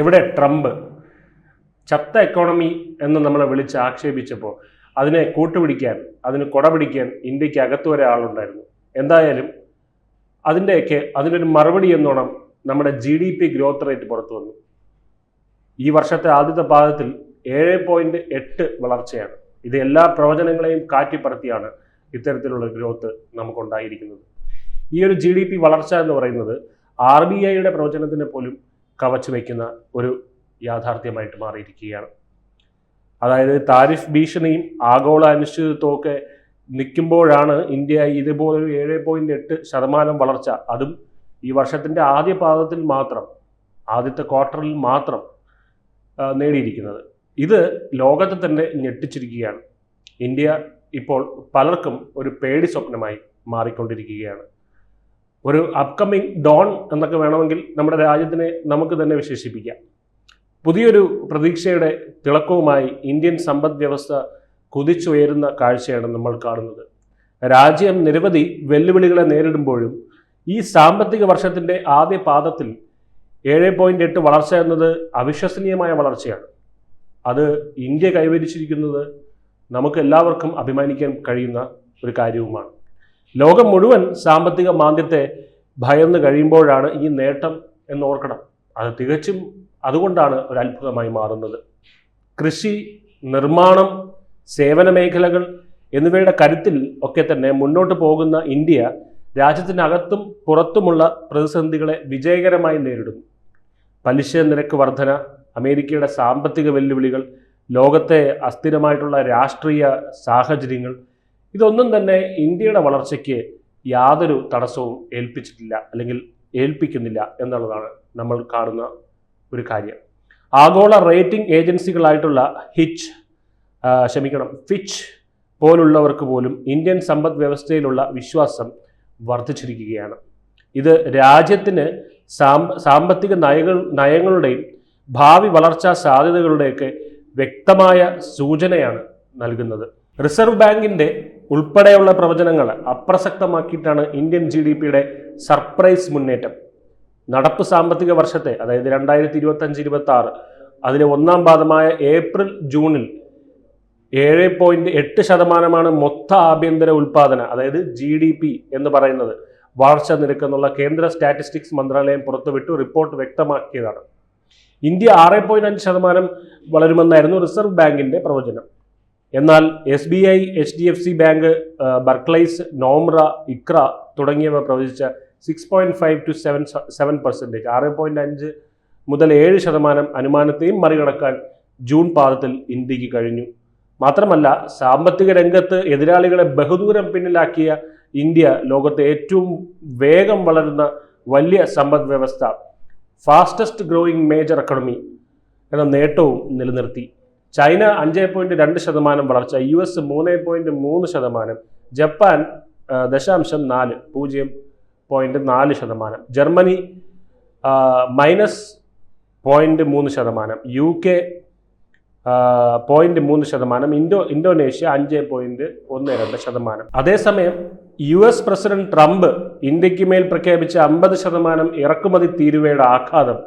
ഇവിടെ ട്രംപ്? ചത്ത എക്കോണമി എന്ന് നമ്മളെ വിളിച്ച് ആക്ഷേപിച്ചപ്പോൾ അതിനെ കൂട്ടുപിടിക്കാൻ അതിന് കൊടപിടിക്കാൻ ഇന്ത്യയ്ക്ക് അകത്ത് വരെ ആളുണ്ടായിരുന്നു. എന്തായാലും അതിന്റെയൊക്കെ അതിനൊരു മറുപടി എന്നോണം നമ്മുടെ G D P growth rate പുറത്തു വന്നു. ഈ വർഷത്തെ ആദ്യത്തെ പാദത്തിൽ ഏഴ് പോയിന്റ് എട്ട് വളർച്ചയാണ്. ഇത് എല്ലാ പ്രവചനങ്ങളെയും കാറ്റിപ്പറത്തിയാണ് ഇത്തരത്തിലുള്ള ഗ്രോത്ത് നമുക്കുണ്ടായിരിക്കുന്നത്. ഈ ഒരു ജി ഡി പി വളർച്ച എന്ന് പറയുന്നത് ആർ ബി ഐയുടെ പ്രവചനത്തിന് പോലും കവച്ചു വയ്ക്കുന്ന ഒരു യാഥാർത്ഥ്യമായിട്ട് മാറിയിരിക്കുകയാണ്. അതായത് താരിഫ് ഭീഷണിയും ആഗോള അനിശ്ചിതത്വമൊക്കെ നിൽക്കുമ്പോഴാണ് ഇന്ത്യ ഇതുപോലൊരു ഏഴ് പോയിന്റ് എട്ട് ശതമാനം വളർച്ച. അതും ഈ വർഷത്തിന്റെ ആദ്യ പാദത്തിൽ മാത്രം ആദ്യത്തെ ക്വാർട്ടറിൽ മാത്രം നേടിയിരിക്കുന്നത്. ഇത് ലോകത്തെ തന്നെ ഞെട്ടിച്ചിരിക്കുകയാണ്. ഇന്ത്യ ഇപ്പോൾ പലർക്കും ഒരു പേടി സ്വപ്നമായി മാറിക്കൊണ്ടിരിക്കുകയാണ്. ഒരു അപ്കമ്മിങ് ഡോൺ എന്നൊക്കെ വേണമെങ്കിൽ നമ്മുടെ രാജ്യത്തിനെ നമുക്ക് തന്നെ വിശേഷിപ്പിക്കാം. പുതിയൊരു പ്രതീക്ഷയുടെ തിളക്കവുമായി ഇന്ത്യൻ സമ്പദ് വ്യവസ്ഥ കുതിച്ചുയരുന്ന കാഴ്ചയാണ് നമ്മൾ കാണുന്നത്. രാജ്യം നിരവധി വെല്ലുവിളികളെ നേരിടുമ്പോഴും ഈ സാമ്പത്തിക വർഷത്തിന്റെ ആദ്യ പാദത്തിൽ ഏഴ് പോയിന്റ് എട്ട് വളർച്ച എന്നത് അവിശ്വസനീയമായ വളർച്ചയാണ്. അത് ഇന്ത്യ കൈവരിച്ചിരിക്കുന്നത് നമുക്ക് എല്ലാവർക്കും അഭിമാനിക്കാൻ കഴിയുന്ന ഒരു കാര്യവുമാണ്. ലോകം മുഴുവൻ സാമ്പത്തിക മാന്ദ്യത്തെ ഭയന്ന് കഴിയുമ്പോഴാണ് ഈ നേട്ടം എന്ന് ഓർക്കണം അത് തികച്ചും അതുകൊണ്ടാണ് ഒരു അത്ഭുതമായി മാറുന്നത്. കൃഷി നിർമ്മാണം സേവന മേഖലകൾ എന്നിവയുടെ കരുത്തിൽ ഒക്കെ തന്നെ മുന്നോട്ട് പോകുന്ന ഇന്ത്യ രാജ്യത്തിനകത്തും പുറത്തുമുള്ള പ്രതിസന്ധികളെ വിജയകരമായി നേരിടുന്നു. പലിശ നിരക്ക് വർധന അമേരിക്കയുടെ സാമ്പത്തിക വെല്ലുവിളികൾ ലോകത്തെ അസ്ഥിരമായിട്ടുള്ള രാഷ്ട്രീയ സാഹചര്യങ്ങൾ ഇതൊന്നും തന്നെ ഇന്ത്യയുടെ വളർച്ചയ്ക്ക് യാതൊരു തടസ്സവും ഏൽപ്പിച്ചിട്ടില്ല അല്ലെങ്കിൽ ഏൽപ്പിക്കുന്നില്ല എന്നുള്ളതാണ് നമ്മൾ കാണുന്ന ഒരു കാര്യം. ആഗോള റേറ്റിംഗ് ഏജൻസികളായിട്ടുള്ള ഹിച്ച് ക്ഷമിക്കണം ഫിച്ച് പോലുള്ളവർക്ക് പോലും ഇന്ത്യൻ സമ്പദ് വ്യവസ്ഥയിലുള്ള വിശ്വാസം വർദ്ധിച്ചിരിക്കുകയാണ്. ഇത് രാജ്യത്തിന് സാമ്പ സാമ്പത്തിക നയങ്ങൾ നയങ്ങളുടെയും ഭാവി വളർച്ചാ സാധ്യതകളുടെയൊക്കെ വ്യക്തമായ സൂചനയാണ് നൽകുന്നത്. റിസർവ് ബാങ്കിന്റെ ഉൾപ്പെടെയുള്ള പ്രവചനങ്ങൾ അപ്രസക്തമാക്കിയിട്ടാണ് ഇന്ത്യൻ ജി ഡി പിയുടെ സർപ്രൈസ് മുന്നേറ്റം. നടപ്പ് സാമ്പത്തിക വർഷത്തെ അതായത് രണ്ടായിരത്തി ഇരുപത്തി അഞ്ച് ഇരുപത്തി ആറ് അതിലെ ഒന്നാം പാദമായ ഏപ്രിൽ ജൂണിൽ ഏഴ് പോയിന്റ് എട്ട് ശതമാനമാണ് മൊത്ത ആഭ്യന്തര ഉൽപാദന അതായത് ജി ഡി പി എന്ന് പറയുന്നത്. വളർച്ച നിരക്കെന്നുള്ള കേന്ദ്ര സ്റ്റാറ്റിസ്റ്റിക്സ് മന്ത്രാലയം പുറത്തുവിട്ടു റിപ്പോർട്ട് വ്യക്തമാക്കിയതാണ്. ഇന്ത്യ ആറ് പോയിന്റ് അഞ്ച് ശതമാനം വളരുമെന്നായിരുന്നു റിസർവ് ബാങ്കിന്റെ പ്രവചനം. എന്നാൽ S B I H D F C bank Barclays Nomura ICRA തുടങ്ങിയവ പ്രവചിച്ച six point five to seven seven percentage ആറ് പോയിന്റ് അഞ്ച് മുതൽ ഏഴ് ശതമാനം അനുമാനത്തെയും മറികടക്കാൻ ജൂൺ പാദത്തിൽ ഇന്ത്യയ്ക്ക് കഴിഞ്ഞു. മാത്രമല്ല സാമ്പത്തിക രംഗത്ത് എതിരാളികളെ ബഹുദൂരം പിന്നിലാക്കിയ ഇന്ത്യ ലോകത്തെ ഏറ്റവും വേഗം വളരുന്ന വലിയ സമ്പദ് വ്യവസ്ഥ ഫാസ്റ്റസ്റ്റ് ഗ്രോയിങ് മേജർ എക്കണമി എന്ന നേട്ടവും നിലനിർത്തി. ചൈന അഞ്ച് പോയിന്റ് രണ്ട് ശതമാനം വളർച്ച യു എസ് മൂന്ന് പോയിന്റ് മൂന്ന് ശതമാനം ജപ്പാൻ ദശാംശം നാല് പൂജ്യം പോയിന്റ് നാല് ശതമാനം ജർമ്മനി മൈനസ് പോയിന്റ് മൂന്ന് ശതമാനം യു കെ പോയിന്റ് മൂന്ന് ശതമാനം ഇൻഡോ ഇന്തോനേഷ്യ അഞ്ച് പോയിന്റ് ഒന്ന് രണ്ട് ശതമാനം. അതേസമയം യു എസ് പ്രസിഡന്റ് ട്രംപ് ഇന്ത്യയ്ക്ക് മേൽ പ്രഖ്യാപിച്ച അമ്പത് ശതമാനം ഇറക്കുമതി തീരുവയുടെ ആഘാതം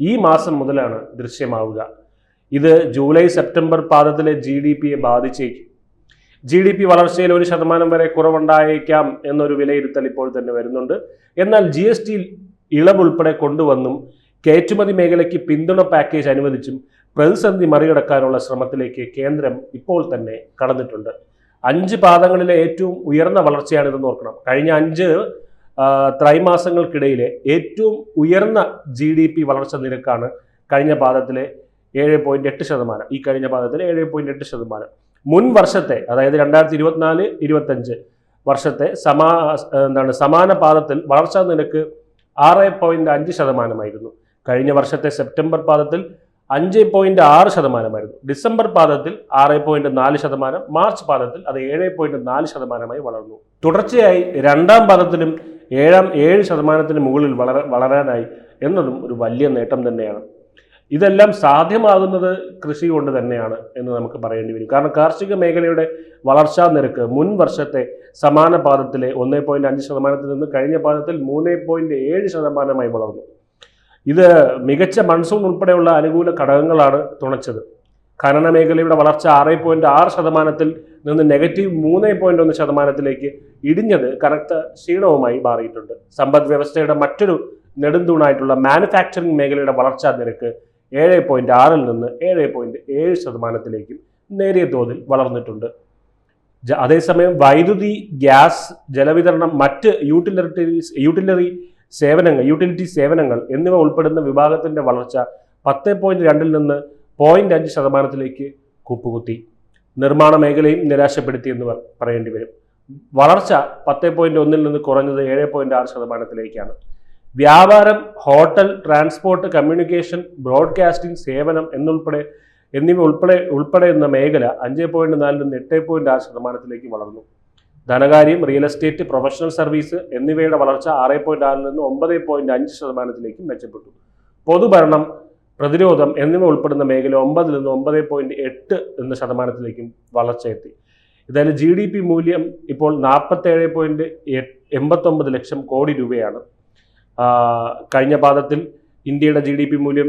ഈ മാസം മുതലാണ് ദൃശ്യമാവുക. ഇത് ജൂലൈ സെപ്റ്റംബർ പാദത്തിലെ ജി ഡി പിയെ ബാധിച്ചേക്കും. ജി ഡി പി വളർച്ചയിൽ ഒരു ശതമാനം വരെ കുറവുണ്ടായേക്കാം എന്നൊരു വിലയിരുത്തൽ ഇപ്പോൾ തന്നെ വരുന്നുണ്ട്. എന്നാൽ ജി എസ് ടി ഇളവുൾപ്പെടെ കൊണ്ടുവന്നും കയറ്റുമതി മേഖലയ്ക്ക് പിന്തുണ പാക്കേജ് അനുവദിച്ചും പ്രതിസന്ധി മറികടക്കാനുള്ള ശ്രമത്തിലേക്ക് കേന്ദ്രം ഇപ്പോൾ തന്നെ കടന്നിട്ടുണ്ട്. അഞ്ച് പാദങ്ങളിലെ ഏറ്റവും ഉയർന്ന വളർച്ചയാണിതെന്ന് ഓർക്കണം. കഴിഞ്ഞ അഞ്ച് ത്രൈമാസങ്ങൾക്കിടയിലെ ഏറ്റവും ഉയർന്ന ജി ഡി പി വളർച്ച നിരക്കാണ് കഴിഞ്ഞ പാദത്തിലെ ഏഴ് പോയിന്റ് എട്ട് ശതമാനം. ഈ കഴിഞ്ഞ പാദത്തിൽ ഏഴ് പോയിന്റ് എട്ട് ശതമാനം. മുൻ വർഷത്തെ അതായത് രണ്ടായിരത്തി ഇരുപത്തിനാല് ഇരുപത്തഞ്ച് വർഷത്തെ സമാ എന്താണ് സമാന പാദത്തിൽ വളർച്ചാ നിരക്ക് ആറ് പോയിന്റ് അഞ്ച് ശതമാനമായിരുന്നു. കഴിഞ്ഞ വർഷത്തെ സെപ്റ്റംബർ പാദത്തിൽ അഞ്ച് പോയിന്റ് ആറ് ശതമാനമായിരുന്നു. ഡിസംബർ പാദത്തിൽ ആറ് പോയിന്റ് നാല് ശതമാനം. മാർച്ച് പാദത്തിൽ അത് ഏഴ് പോയിന്റ് നാല് ശതമാനമായി വളർന്നു. തുടർച്ചയായി രണ്ടാം പാദത്തിലും ഏഴാം ഏഴ് ശതമാനത്തിന് മുകളിൽ വളര വളരാനായി എന്നതും ഒരു വലിയ നേട്ടം തന്നെയാണ്. ഇതെല്ലാം സാധ്യമാകുന്നത് കൃഷി കൊണ്ട് തന്നെയാണ് എന്ന് നമുക്ക് പറയേണ്ടി വരും. കാരണം കാർഷിക മേഖലയുടെ വളർച്ചാ നിരക്ക് മുൻ വർഷത്തെ സമാന പാദത്തിലെ ഒന്ന് പോയിന്റ് അഞ്ച് ശതമാനത്തിൽ നിന്ന് കഴിഞ്ഞ പാദത്തിൽ മൂന്ന് പോയിന്റ് ഏഴ് ശതമാനമായി വളർന്നു. ഇത് മികച്ച മൺസൂൺ ഉൾപ്പെടെയുള്ള അനുകൂല ഘടകങ്ങളാണ് തുണച്ചത്. ഖനന മേഖലയുടെ വളർച്ച ആറ് പോയിന്റ് ആറ് ശതമാനത്തിൽ നിന്ന് നെഗറ്റീവ് മൂന്ന് പോയിന്റ് ഒന്ന് ശതമാനത്തിലേക്ക് ഇടിഞ്ഞത് കനത്ത ക്ഷീണവുമായി മാറിയിട്ടുണ്ട്. സമ്പദ് വ്യവസ്ഥയുടെ മറ്റൊരു നെടുന്തൂണായിട്ടുള്ള മാനുഫാക്ചറിംഗ് മേഖലയുടെ വളർച്ചാ നിരക്ക് ഏഴ് പോയിന്റ് ആറിൽ നിന്ന് ഏഴ് പോയിന്റ് ഏഴ് ശതമാനത്തിലേക്കും നേരിയ തോതിൽ വളർന്നിട്ടുണ്ട്. അതേസമയം വൈദ്യുതി ഗ്യാസ് ജലവിതരണം മറ്റ് യൂട്ടിലിറ്റീസ് യൂട്ടിലറി സേവനങ്ങൾ യൂട്ടിലിറ്റി സേവനങ്ങൾ എന്നിവ ഉൾപ്പെടുന്ന വിഭാഗത്തിന്റെ വളർച്ച പത്ത് പോയിന്റ് രണ്ടിൽ നിന്ന് പോയിന്റ് അഞ്ച് ശതമാനത്തിലേക്ക് കുപ്പുകുത്തി. നിർമ്മാണ മേഖലയും നിരാശപ്പെടുത്തി എന്ന് പറയേണ്ടി വരും. വളർച്ച പത്ത് പോയിന്റ് ഒന്നിൽ നിന്ന് കുറഞ്ഞത് ഏഴ് പോയിന്റ് ആറ് ശതമാനത്തിലേക്കാണ്. വ്യാപാരം ഹോട്ടൽ ട്രാൻസ്പോർട്ട് കമ്മ്യൂണിക്കേഷൻ ബ്രോഡ്കാസ്റ്റിംഗ് സേവനം എന്നുൾപ്പെടെ എന്നിവ ഉൾപ്പെടെ ഉൾപ്പെടെയുന്ന മേഖല അഞ്ച് പോയിന്റ് നാലിൽ നിന്ന് എട്ട് പോയിന്റ് ആറ് ശതമാനത്തിലേക്ക് വളർന്നു. ധനകാര്യം റിയൽ എസ്റ്റേറ്റ് പ്രൊഫഷണൽ സർവീസ് എന്നിവയുടെ വളർച്ച ആറ് പോയിന്റ് ആറിൽ നിന്ന് ഒമ്പത് പോയിന്റ് അഞ്ച് ശതമാനത്തിലേക്ക് മെച്ചപ്പെട്ടു. പൊതുഭരണം പ്രതിരോധം എന്നിവ ഉൾപ്പെടുന്ന മേഖല ഒമ്പതിൽ നിന്ന് ഒമ്പത് പോയിന്റ് എട്ട് എന്ന ശതമാനത്തിലേക്കും വളർച്ചയെത്തി ഇതായാലും ജി ഡി പി മൂല്യം ഇപ്പോൾ നാൽപ്പത്തേഴ് പോയിന്റ് എൺപത്തൊമ്പത് ലക്ഷം കോടി രൂപയാണ്. കഴിഞ്ഞ പാദത്തിൽ ഇന്ത്യയുടെ ജി ഡി പി മൂല്യം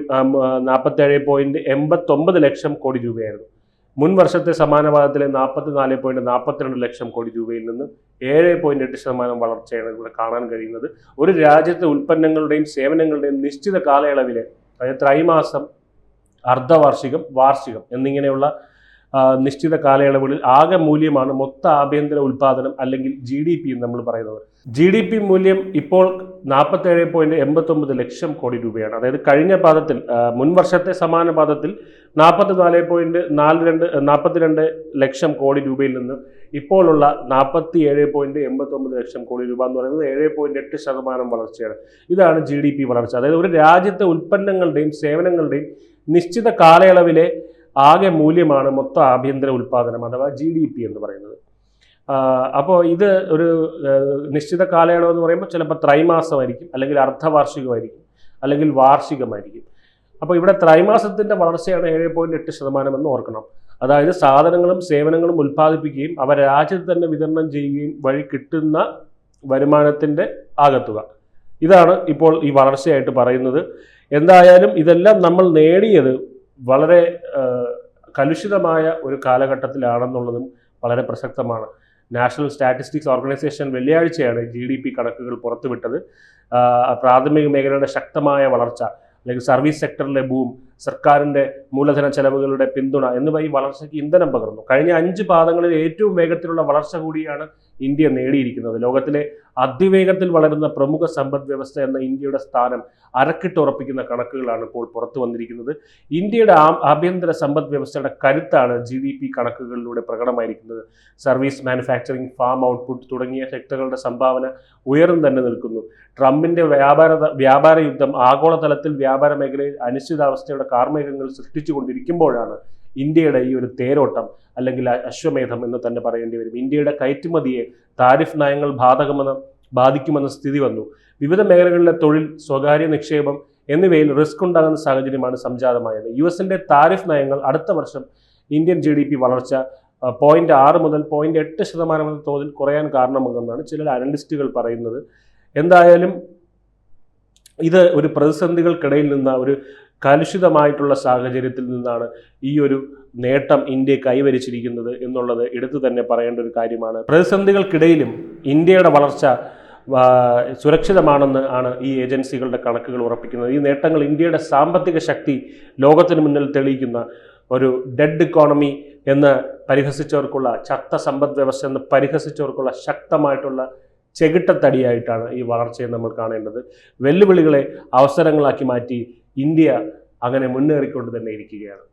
നാൽപ്പത്തേഴ് പോയിന്റ് എൺപത്തൊമ്പത് ലക്ഷം കോടി രൂപയായിരുന്നു. മുൻ വർഷത്തെ സമാന പാദത്തിലെ നാൽപ്പത്തിനാല് പോയിന്റ് നാൽപ്പത്തിരണ്ട് ലക്ഷം കോടി രൂപയിൽ നിന്ന് ഏഴ് പോയിന്റ് എട്ട് ശതമാനം വളർച്ചയാണ് ഇവിടെ കാണാൻ കഴിയുന്നത്. ഒരു രാജ്യത്തെ ഉൽപ്പന്നങ്ങളുടെയും സേവനങ്ങളുടെയും നിശ്ചിത കാലയളവിലെ അതായത് ത്രൈമാസം അർദ്ധവാർഷികം വാർഷികം എന്നിങ്ങനെയുള്ള നിശ്ചിത കാലയളവുകളിൽ ആകെ മൂല്യമാണ് മൊത്ത ആഭ്യന്തര ഉൽപാദനം അല്ലെങ്കിൽ ജി ഡി പി എന്ന് നമ്മൾ പറയുന്നത്. ജി ഡി പി മൂല്യം ഇപ്പോൾ നാൽപ്പത്തേഴ് പോയിന്റ് എൺപത്തൊമ്പത് ലക്ഷം കോടി രൂപയാണ്. അതായത് കഴിഞ്ഞ പാദത്തിൽ മുൻ വർഷത്തെ സമാന പാദത്തിൽ നാൽപ്പത്തിനാല് പോയിന്റ് നാല് രണ്ട് നാൽപ്പത്തിരണ്ട് ലക്ഷം കോടി രൂപയിൽ നിന്ന് ഇപ്പോഴുള്ള നാൽപ്പത്തി ഏഴ് പോയിന്റ് എൺപത്തൊമ്പത് ലക്ഷം കോടി രൂപ എന്ന് പറയുന്നത് ഏഴ് പോയിന്റ് എട്ട് ശതമാനം വളർച്ചയാണ്. ഇതാണ് ജി ഡി പി വളർച്ച. അതായത് ഒരു രാജ്യത്തെ ഉൽപ്പന്നങ്ങളുടെയും സേവനങ്ങളുടെയും നിശ്ചിത കാലയളവിലെ ആകെ മൂല്യമാണ് മൊത്ത ആഭ്യന്തര ഉൽപാദനം അഥവാ ജി ഡി പി എന്ന് പറയുന്നത്. അപ്പോൾ ഇത് ഒരു നിശ്ചിത കാലയളവ് എന്ന് പറയുമ്പോൾ ചിലപ്പോൾ ത്രൈമാസമായിരിക്കും അല്ലെങ്കിൽ അർദ്ധവാർഷികമായിരിക്കും അല്ലെങ്കിൽ വാർഷികമായിരിക്കും. അപ്പോൾ ഇവിടെ ത്രൈമാസത്തിന്റെ വളർച്ചയാണ് ഏഴ് പോയിന്റ് എട്ട് ശതമാനം എന്ന് ഓർക്കണം. അതായത് സാധനങ്ങളും സേവനങ്ങളും ഉൽപ്പാദിപ്പിക്കുകയും അവ രാജ്യത്ത് തന്നെ വിതരണം ചെയ്യുകയും വഴി കിട്ടുന്ന വരുമാനത്തിന്റെ ആകത്തുക. ഇതാണ് ഇപ്പോൾ ഈ വളർച്ചയായിട്ട് പറയുന്നത്. എന്തായാലും ഇതെല്ലാം നമ്മൾ നേടിയത് വളരെ കലുഷിതമായ ഒരു കാലഘട്ടത്തിലാണെന്നുള്ളതും വളരെ പ്രസക്തമാണ്. നാഷണൽ സ്റ്റാറ്റിസ്റ്റിക്സ് ഓർഗനൈസേഷൻ വെള്ളിയാഴ്ചയാണ് ജി ഡി പി കണക്കുകൾ പുറത്തുവിട്ടത്. പ്രാഥമിക മേഖലയുടെ ശക്തമായ വളർച്ച അല്ലെങ്കിൽ സർവീസ് സെക്ടറിലെ ബൂം സർക്കാരിന്റെ മൂലധന ചെലവുകളുടെ പിന്തുണ എന്നിവ ഈ വളർച്ചയ്ക്ക് ഇന്ധനം പകർന്നു. കഴിഞ്ഞ അഞ്ച് പാദങ്ങളിൽ ഏറ്റവും വേഗത്തിലുള്ള വളർച്ച കൂടിയാണ് ഇന്ത്യ നേടിയിരിക്കുന്നത്. ലോകത്തിലെ അതിവേഗത്തിൽ വളരുന്ന പ്രമുഖ സമ്പദ് വ്യവസ്ഥ എന്ന ഇന്ത്യയുടെ സ്ഥാനം അരക്കിട്ടുറപ്പിക്കുന്ന കണക്കുകളാണ് ഇപ്പോൾ പുറത്തു വന്നിരിക്കുന്നത്. ഇന്ത്യയുടെ ആഭ്യന്തര സമ്പദ് വ്യവസ്ഥയുടെ കരുത്താണ് ജി ഡി പി കണക്കുകളിലൂടെ പ്രകടമായിരിക്കുന്നത്. സർവീസ് മാനുഫാക്ചറിംഗ് ഫാം ഔട്ട്പുട്ട് തുടങ്ങിയ സെക്ടറുകളുടെ സംഭാവന ഉയർന്നു തന്നെ നിൽക്കുന്നു. ട്രംപിന്റെ വ്യാപാര വ്യാപാര യുദ്ധം ആഗോളതലത്തിൽ വ്യാപാര മേഖലയിൽ അനിശ്ചിതാവസ്ഥയുടെ കാർമേഘങ്ങൾ സൃഷ്ടിച്ചുകൊണ്ടിരിക്കുമ്പോഴാണ് ഇന്ത്യയുടെ ഈ ഒരു തേരോട്ടം അല്ലെങ്കിൽ അശ്വമേധം എന്ന് തന്നെ പറയേണ്ടി വരും. ഇന്ത്യയുടെ കയറ്റുമതിയെ താരിഫ് നയങ്ങൾ ബാധകമെന്ന് ബാധിക്കുമെന്ന സ്ഥിതി വന്നു. വിവിധ മേഖലകളിലെ തൊഴിൽ സ്വകാര്യ നിക്ഷേപം എന്നിവയിൽ റിസ്ക് ഉണ്ടാകുന്ന സാഹചര്യമാണ് സംജാതമായത്. യു എസിന്റെ താരിഫ് നയങ്ങൾ അടുത്ത വർഷം ഇന്ത്യൻ ജി ഡി പി വളർച്ച പോയിന്റ് ആറ് മുതൽ പോയിന്റ് എട്ട് ശതമാനം എന്ന തോതിൽ കുറയാൻ കാരണമാകുമെന്നാണ് ചില അനലിസ്റ്റുകൾ പറയുന്നത്. എന്തായാലും ഇത് ഒരു പ്രതിസന്ധികൾക്കിടയിൽ നിന്ന ഒരു കലുഷിതമായിട്ടുള്ള സാഹചര്യത്തിൽ നിന്നാണ് ഈ ഒരു നേട്ടം ഇന്ത്യ കൈവരിച്ചിരിക്കുന്നത് എന്നുള്ളത് എടുത്തു തന്നെ പറയേണ്ട ഒരു കാര്യമാണ്. പ്രതിസന്ധികൾക്കിടയിലും ഇന്ത്യയുടെ വളർച്ച സുരക്ഷിതമാണെന്ന് ആണ് ഈ ഏജൻസികളുടെ കണക്കുകൾ ഉറപ്പിക്കുന്നത്. ഈ നേട്ടങ്ങൾ ഇന്ത്യയുടെ സാമ്പത്തിക ശക്തി ലോകത്തിന് മുന്നിൽ തെളിയിക്കുന്ന ഒരു ഡെഡ് ഇക്കോണമി എന്ന് പരിഹസിച്ചവർക്കുള്ള ചത്ത സമ്പദ് വ്യവസ്ഥ എന്ന് പരിഹസിച്ചവർക്കുള്ള ശക്തമായിട്ടുള്ള ചെകിട്ടത്തടിയായിട്ടാണ് ഈ വളർച്ചയെ നമ്മൾ കാണേണ്ടത്. വെല്ലുവിളികളെ അവസരങ്ങളാക്കി മാറ്റി ഇന്ത്യ അങ്ങനെ മുന്നേറിക്കൊണ്ട് തന്നെ ഇരിക്കുകയാണ്.